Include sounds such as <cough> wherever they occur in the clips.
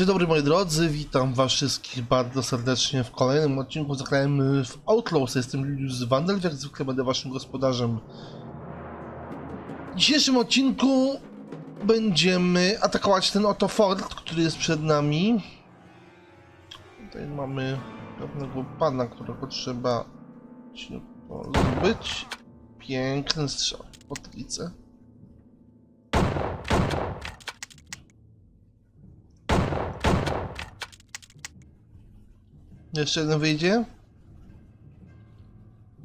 Dzień dobry moi drodzy, witam was wszystkich bardzo serdecznie w kolejnym odcinku zagrajmy w Outlaws. Jestem Julius Wandel, jak zwykle będę waszym gospodarzem. W dzisiejszym odcinku będziemy atakować ten oto fort, który jest przed nami. Tutaj mamy pewnego pana, którego trzeba się pozbyć. Piękny strzał w. Jeszcze jeden wyjdzie?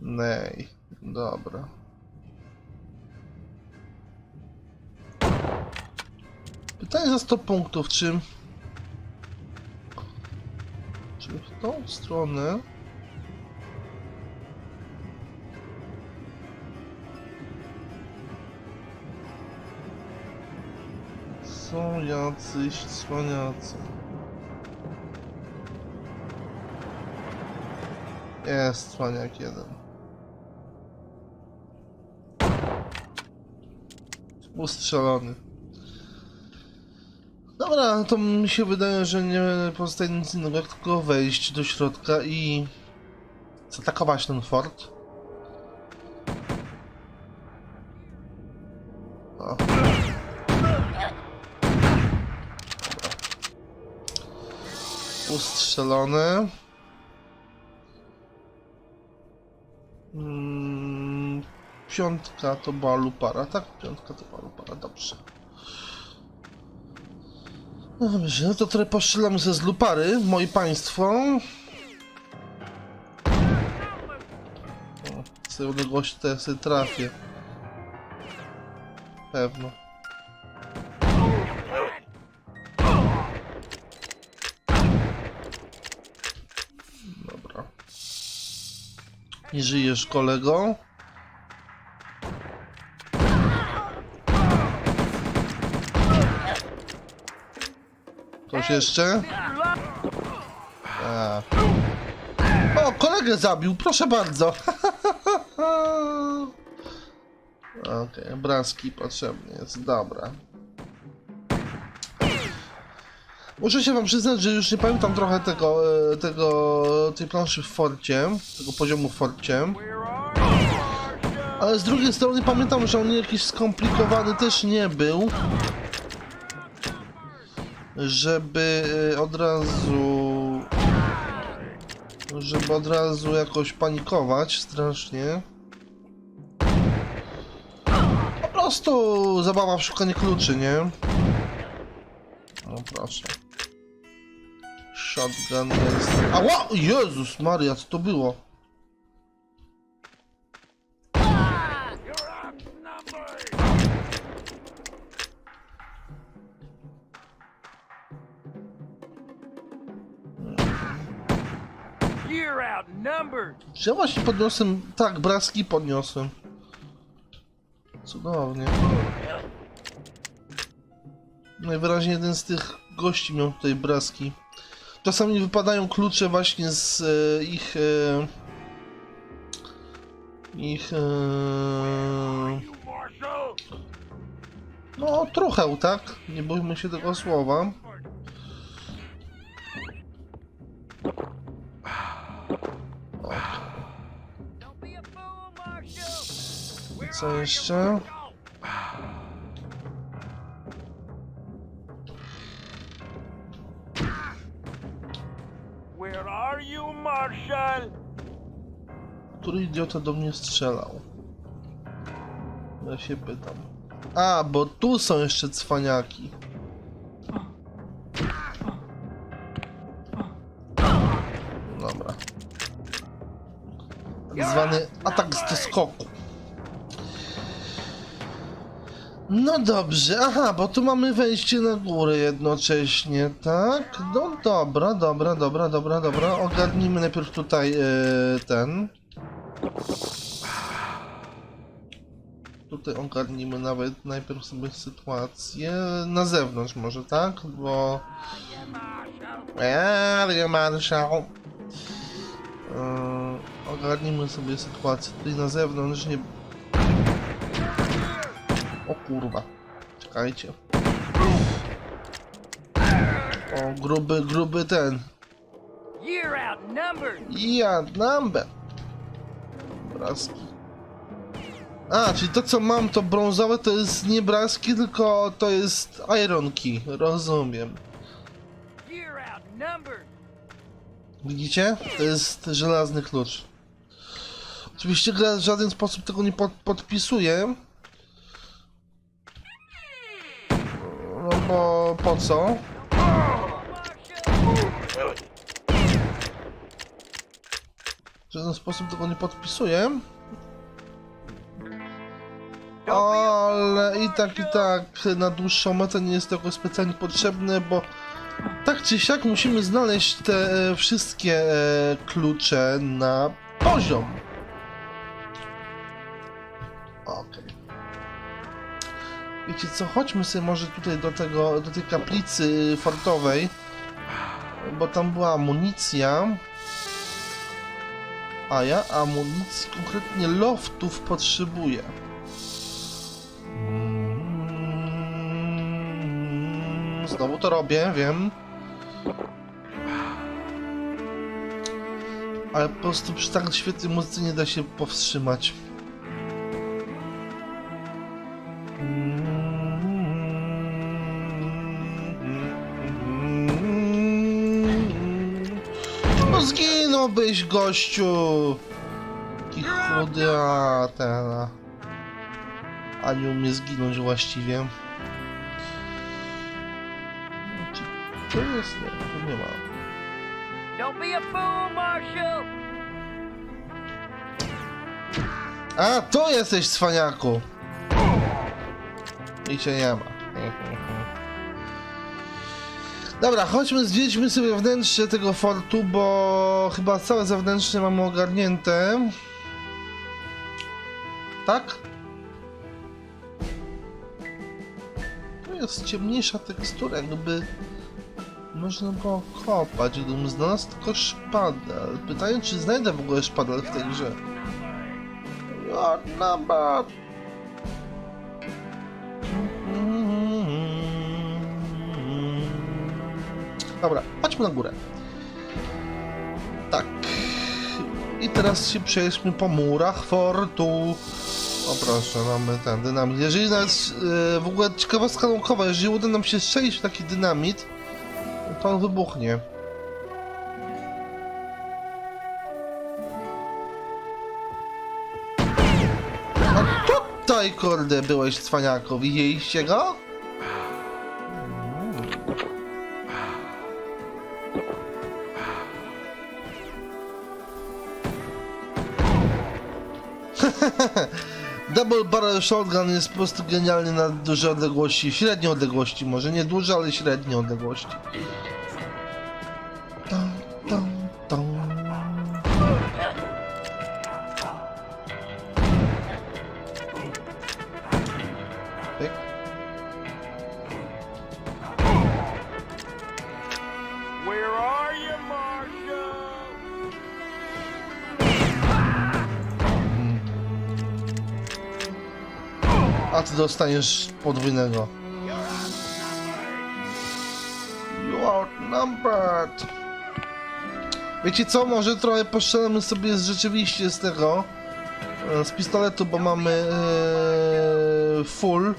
Nej, dobra. Pytanie za 100 punktów, czy... Czy w tą stronę... Są jacyś cwaniacy. Jest cwaniak jeden. Ustrzelony. Dobra, to mi się wydaje, że nie pozostaje nic innego, jak tylko wejść do środka i zaatakować ten fort. O. Ustrzelony. Mm, piątka to była lupara, tak? Piątka to była lupara, dobrze. Dobrze, no to trochę postrzelamy ze z lupary, moi państwo. O, z tej odległości to ja sobie trafię. Pewno. Nie żyjesz, kolego. Ktoś jeszcze? A. O, kolegę zabił, proszę bardzo. <laughs> Okej, obrazki potrzebny jest, dobra. Muszę się wam przyznać, że już nie pamiętam trochę tego, e, tego, tej planszy w forcie, tego poziomu w forcie. Ale z drugiej strony pamiętam, że on jakiś skomplikowany też nie był. Żeby e, od razu... Żeby od razu jakoś panikować strasznie. Po prostu zabawa w szukanie kluczy, nie? No proszę. Shotgun jest... Ała! Jezus Maria, co to było? Czy ja właśnie podniosłem... Tak, braski podniosłem. Cudownie. Najwyraźniej jeden z tych gości miał tutaj braski. Czasami wypadają klucze właśnie z e, ich... E, ich... E, no, trochę, tak? Nie bójmy się tego słowa. Co jeszcze? Idiota do mnie strzelał? Ja się pytam. A, bo tu są jeszcze cwaniaki. Dobra. Tak zwany atak z doskoku. No dobrze, aha, bo tu mamy wejście na górę jednocześnie, tak? No dobra, dobra, dobra, dobra, dobra. Ogarnijmy najpierw tutaj e, ten. Tutaj ogarnijmy nawet najpierw sobie sytuację na zewnątrz może, tak? Bo... Eee, marszał. Yy, ogarnijmy sobie sytuację tutaj na zewnątrz, nie... O kurwa. Czekajcie. O, gruby, gruby ten. You're outnumbered. Obrazki. A, czyli to co mam to brązowe to jest nie brazki, tylko to jest iron key. Rozumiem. Widzicie? To jest żelazny klucz. Oczywiście gra w żaden sposób tego nie pod, podpisuje. No bo po co? W żaden sposób tego nie podpisuje. Ale i tak, i tak na dłuższą metę nie jest jakoś specjalnie potrzebne, bo tak czy siak musimy znaleźć te e, wszystkie e, klucze na poziom. Okej. Wiecie co, chodźmy sobie może tutaj do tego, do tej kaplicy fortowej, bo tam była amunicja. A ja amunicji, konkretnie loftów potrzebuję. Znowu to robię, wiem. Ale po prostu przy tak świetnej muzyce nie da się powstrzymać. No zginąłbyś, gościu! Taki chudy, a ten... A nie umie zginąć właściwie. To jest? Nie, tu nie ma. Don't be a fool, Marshal. A, to jesteś cwaniaku! I cię nie ma. Dobra, chodźmy, zwiedźmy sobie wnętrze tego fortu, bo chyba całe zewnętrzne mamy ogarnięte. Tak? Tu jest ciemniejsza tekstura, jakby można było kopać, gdybym znalazł tylko szpadel. Pytanie, czy znajdę w ogóle szpadel w tej grze? Your number. Dobra, chodźmy na górę. Tak. I teraz się przejdźmy po murach fortu. O proszę, mamy ten dynamit. Jeżeli nawet e, w ogóle ciekawostka naukowa, jeżeli uda nam się strzelić w taki dynamit, on wybuchnie. A tutaj, kurde, byłeś cwaniaku. Widzieliście go? <laughs> Double Barrel Shotgun jest po prostu genialny na duże odległości, średnie odległości, może nie duże, ale średnie odległości. Ty dostaniesz podwójnego. You outnumbered. Wiecie co, może trochę postrzelamy sobie z, rzeczywiście z tego, e, z pistoletu, bo mamy e, full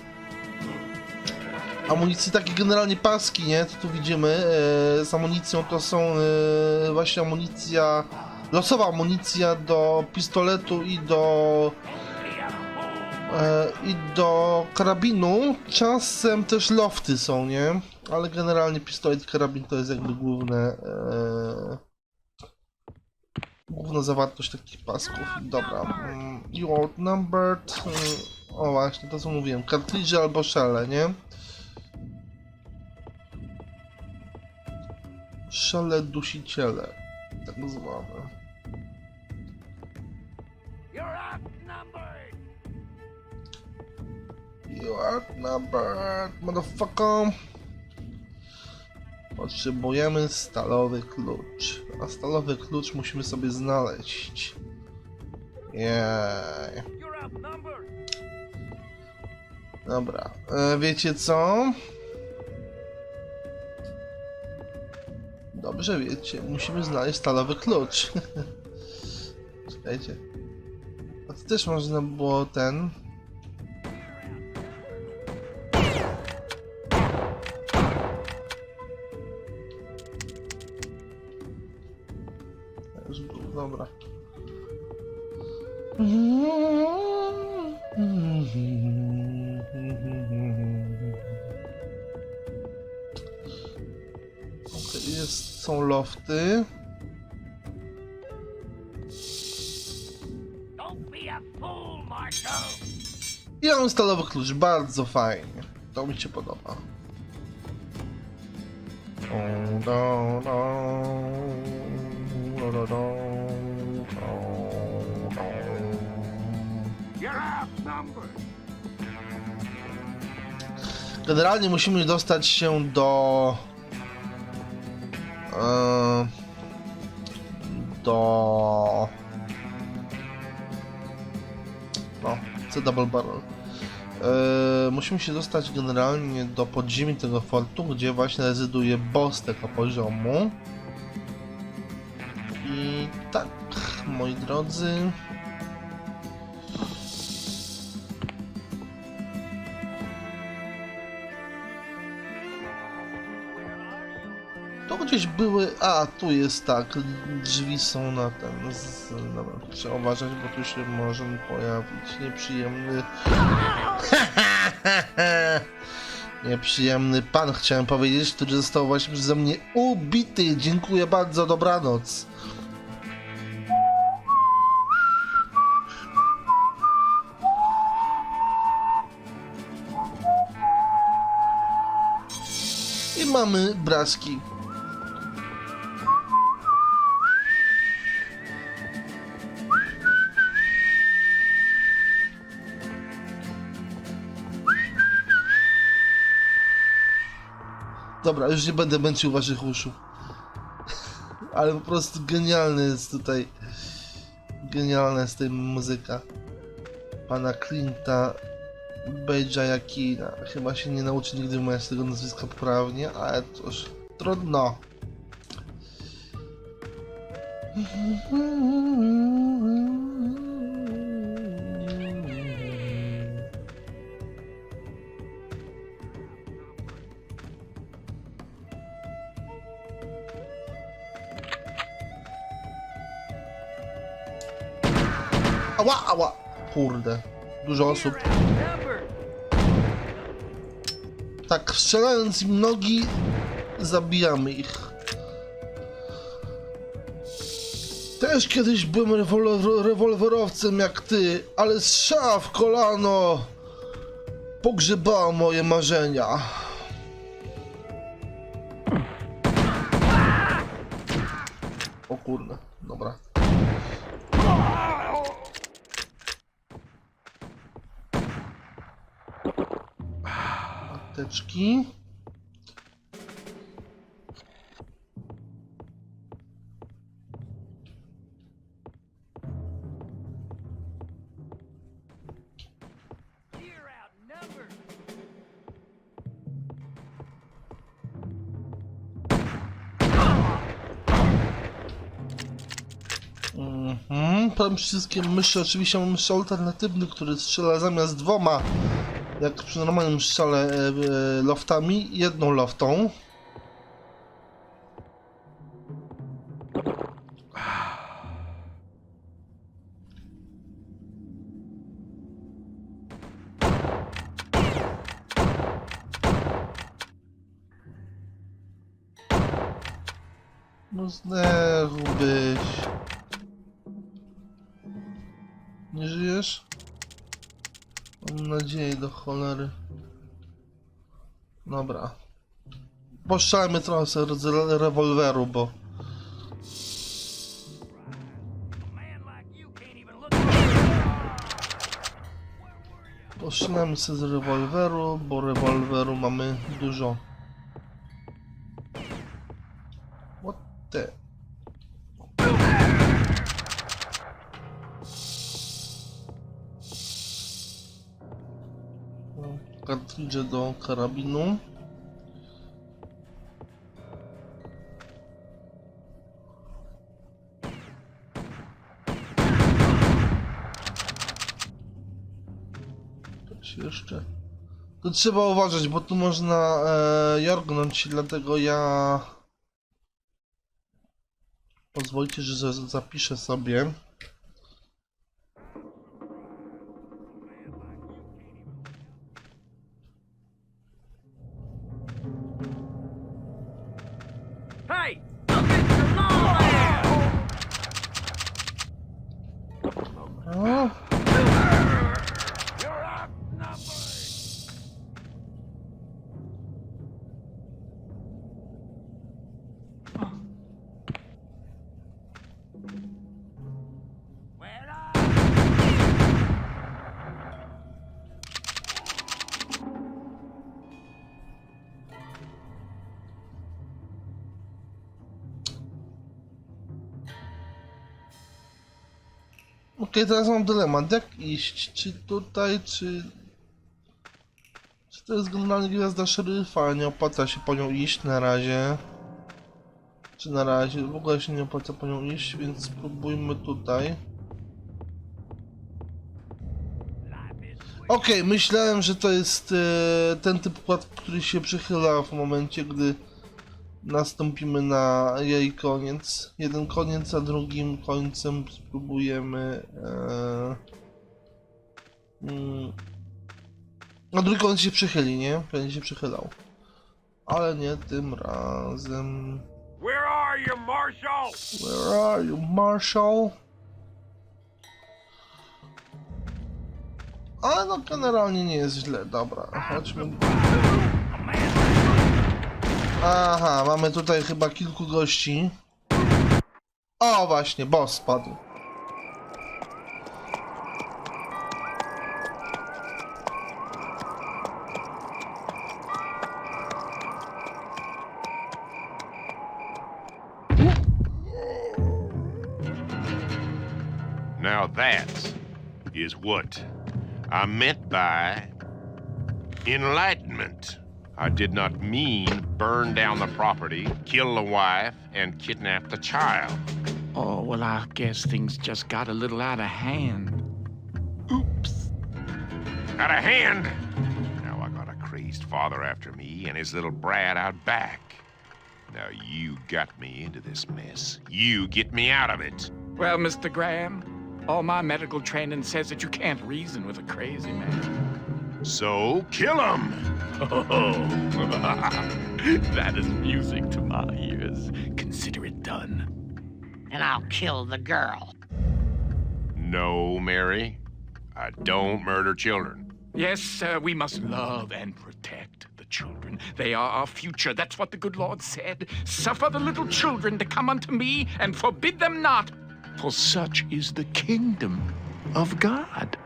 amunicji, takie generalnie paski, nie? To tu widzimy e, z amunicją, to są e, właśnie amunicja, losowa amunicja do pistoletu i do I do karabinu czasem też lofty są, nie? Ale generalnie pistolet i karabin to jest jakby główne. E, główna zawartość takich pasków. Dobra. You mm, O właśnie, to co mówiłem. Kartridże albo szele, nie? Szele dusiciele. Tak zwane. You outnumbered, motherfucker. Potrzebujemy stalowy klucz. A stalowy klucz musimy sobie znaleźć. Jej. Dobra, e, wiecie co? Dobrze wiecie, musimy znaleźć stalowy klucz. <laughs> Czekajcie. A to też można było ten... Już był, dobra. Okej, jest, są lofty. I mam stalowy klucz, bardzo fajnie. To mi się podoba. Generalnie musimy dostać się do... E, do... No, C Double Barrel. E, musimy się dostać generalnie do podziemi tego fortu, gdzie właśnie rezyduje boss tego poziomu. Moi drodzy... To gdzieś były. A, tu jest tak. Drzwi są na ten. Z, dobra, trzeba uważać, bo tu się może pojawić nieprzyjemny. <laughs> nieprzyjemny pan, chciałem powiedzieć, który został właśnie przeze mnie ubity. Dziękuję bardzo, dobranoc. Mamy brazki. Dobra, już nie będę męczył waszych uszu. <laughs> Ale po prostu genialny jest tutaj. Genialna jest tutaj muzyka. Pana Clint'a Beja Jakina. Chyba się nie nauczy nigdy wymawiać tego nazwiska poprawnie, ale cóż, trudno. Ała, ała! Kurde, dużo osób. Tak, strzelając im nogi, zabijamy ich. Też kiedyś byłem rewolwer, rewolwerowcem jak ty, ale strzała w kolano pogrzebała moje marzenia. Outnumbered. Mhm, tam wszystkie myszy, oczywiście mam myszy alternatywny, który strzela zamiast dwoma, jak przy normalnym strzale e, e, loftami, jedną loftą. Dobra. Poszczajmy trochę z re- rewolweru, bo... Poszczajmy sobie z rewolweru, bo rewolweru mamy dużo. idzie do karabinu. Tak jeszcze. Tu trzeba uważać, bo tu można e, jorgnąć, dlatego ja... Pozwólcie, że zapiszę sobie. Okej, teraz mam dylemat. Jak iść? Czy tutaj, czy... Czy to jest generalnie gwiazda szeryfa? Nie opłaca się po nią iść na razie. Czy na razie? W ogóle się nie opłaca po nią iść, więc spróbujmy tutaj. Okej, myślałem, że to jest e, ten typ kład, który się przychyla w momencie, gdy nastąpimy na jej koniec. Jeden koniec, a drugim końcem spróbujemy. E, mm, no drugi koniec się przychyli, nie? Będzie się przychylał. Ale nie tym razem. Where are you, Marshal? Where are you, Marshall? Ale no generalnie nie jest źle, dobra, chodźmy. Aha, mamy tutaj chyba kilku gości. O, właśnie, boss spadł. Now that is what I meant by enlightenment. I did not mean burn down the property, kill the wife, and kidnap the child. Oh, well, I guess things just got a little out of hand. Oops. Out of hand! Now I got a crazed father after me and his little brat out back. Now you got me into this mess. You get me out of it. Well, Mr. Graham, all my medical training says that you can't reason with a crazy man. So kill him! Oh, <laughs> that is music to my ears. Consider it done. and I'll kill the girl. No, Mary. I don't murder children. Yes, sir, we must love and protect the children. They are our future. That's what the good Lord said. Suffer the little children to come unto me and forbid them not, for such is the kingdom of God.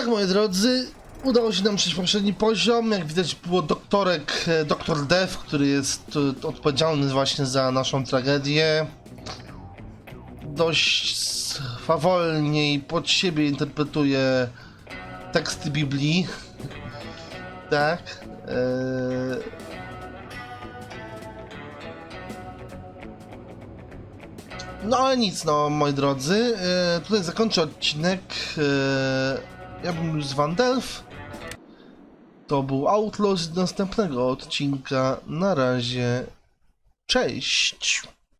Tak, moi drodzy, udało się nam przejść poprzedni poziom. Jak widać, było doktorek, e, doktor Dev, który jest e, odpowiedzialny właśnie za naszą tragedię. Dość swawolnie i pod siebie interpretuje teksty Biblii. Tak. e, No ale nic, no moi drodzy. Tutaj zakończę odcinek. Ja bym już z Vandelf. To był Outlaws z następnego odcinka. Na razie. Cześć.